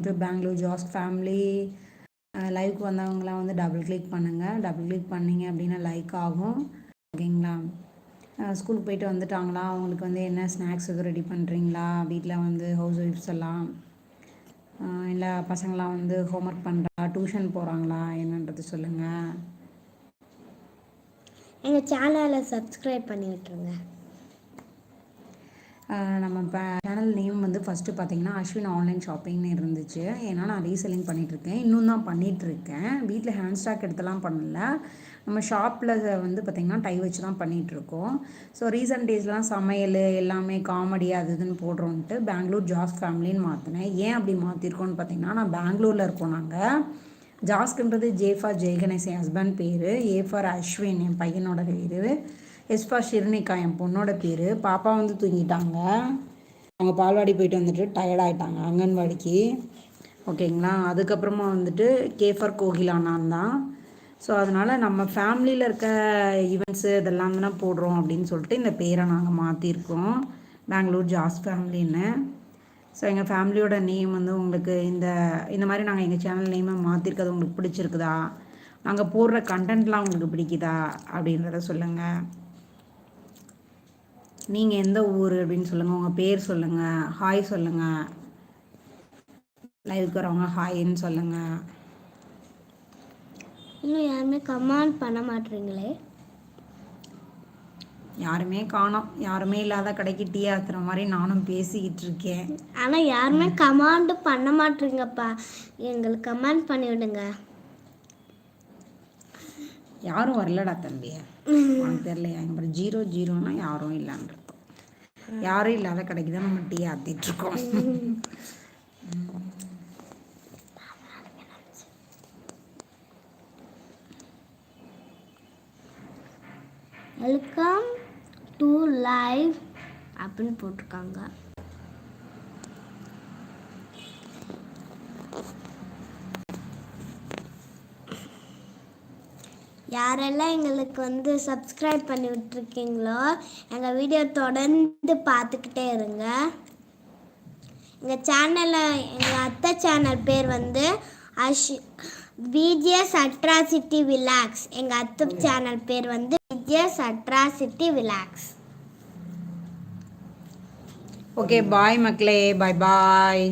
இது பெங்களூர் ஜாஸ் ஃபேமிலி லைவ்க்கு வந்தவங்களாம் வந்து டபுள் கிளிக் பண்ணுங்கள் டபுள் கிளிக் பண்ணிங்க அப்படின்னா லைக் ஆகும். ஓகேங்களா? ஸ்கூலுக்கு போயிட்டு வந்துட்டாங்களா? அவங்களுக்கு வந்து என்ன ஸ்நாக்ஸ் எதுவும் ரெடி பண்ணுறீங்களா வீட்டில் வந்து ஹவுஸ் ஒய்ஃப்ஸ் எல்லாம் இல்லை பசங்களாம் வந்து ஹோம்ஒர்க் பண்ணுறா டியூஷன் போகிறாங்களா என்னன்றது சொல்லுங்கள் எங்கள் சேனலை சப்ஸ்கிரைப் பண்ணி விட்டுருங்க. நம்ம சேனல் நேம் வந்து ஃபஸ்ட்டு பார்த்தீங்கன்னா அஸ்வின் ஆன்லைன் ஷாப்பிங்னு இருந்துச்சு. ஏன்னா நான் ரீசெல்லிங் பண்ணிகிட்ருக்கேன் இன்னும் தான் பண்ணிகிட்ருக்கேன் வீட்டில் ஹேண்ட் ஸ்டாக் எடுத்துலாம் பண்ணல. நம்ம ஷாப்பில் வந்து பார்த்திங்கன்னா டை வச்சு தான் பண்ணிகிட்ருக்கோம் ஸோ ரீசெண்ட் டேஸ்லாம் சமையல் எல்லாமே காமெடி அது இதுன்னு போடுறோன்ட்டு பெங்களூர் ஜாஸ் ஃபேமிலின்னு மாற்றினேன் ஏன் அப்படி மாற்றிருக்கோன்னு பார்த்தீங்கன்னா நான் பெங்களூரில் இருக்கோம் நாங்கள் ஜாஸ்க்குன்றது ஜே ஃபார் ஜெயகணேஷ் என் ஹஸ்பண்ட் பேர். ஏ ஃபார் அஸ்வின் என் பையனோட பேர். எஸ்பா ஷிர்னிகா என் பொண்ணோட பேர். பாப்பா வந்து தூங்கிட்டாங்க. அவங்க பால்வாடி போயிட்டு வந்துட்டு டயர்ட் ஆகிட்டாங்க அங்கன்வாடிக்கு. ஓகேங்களா? அதுக்கப்புறமா வந்துட்டு கேஃபர் கோகிலானான் தான். ஸோ அதனால் நம்ம ஃபேமிலியில் இருக்க ஈவெண்ட்ஸு இதெல்லாம் தானே போடுறோம் அப்படின்னு சொல்லிட்டு இந்த பேரை நாங்கள் மாற்றிருக்கோம் பெங்களூர் ஜாஸ் ஃபேமிலின்னு ஸோ எங்கள் ஃபேமிலியோட நேம் வந்து உங்களுக்கு இந்த இந்த மாதிரி நாங்கள் எங்கள் சேனல் நேமை மாற்றிருக்கிறது உங்களுக்கு பிடிச்சிருக்குதா? நாங்கள் போடுற கண்டென்ட்லாம் உங்களுக்கு பிடிக்குதா? அப்படின்றத சொல்லுங்கள் நீங்கள் எந்த ஊர் அப்படின்னு சொல்லுங்கள் உங்கள் பேர் சொல்லுங்கள் ஹாய் சொல்லுங்கள் லைவுக்கு வரவங்க ஹாய்ன்னு சொல்லுங்கள் இன்னும் யாருமே கமெண்ட் பண்ண மாட்டீங்களே? யாருமே காணோம். யாருமே இல்லாத கடைக்கு டீ ஆத்துற மாதிரி நானும் பேசிக்கிட்டு இருக்கேன். ஆனால் யாருமே கமெண்ட் பண்ண மாட்டீங்கப்பா. எங்களுக்கு கமெண்ட் பண்ணி விடுங்க யாரும் வரலடா தம்பி. உனக்கு தெரியலையா? எங்க ஜீரோ ஜீரோனா யாரும் இல்லைன்றது யாரும் இல்லாத கடைக்கு தான் நம்ம டீ ஆத்திட்டு இருக்கோம். வெல்கம் டு லைவ் அப்படின்னு போட்டிருக்காங்க. யாரெல்லாம் எங்களுக்கு வந்து சப்ஸ்கிரைப் பண்ணி விட்டுருக்கீங்களோ எங்கள் வீடியோ தொடர்ந்து பார்த்துக்கிட்டே இருங்க. எங்கள் சேனலில் எங்கள் அத்தை சேனல் பேர் வந்து அஷ் விஜிஎஸ் அட்ராசிட்டி விலாக்ஸ். எங்கள் அத்தை சேனல் பேர் வந்து VGS atrocity vlogs. Okay bye மக்களே. Bye bye?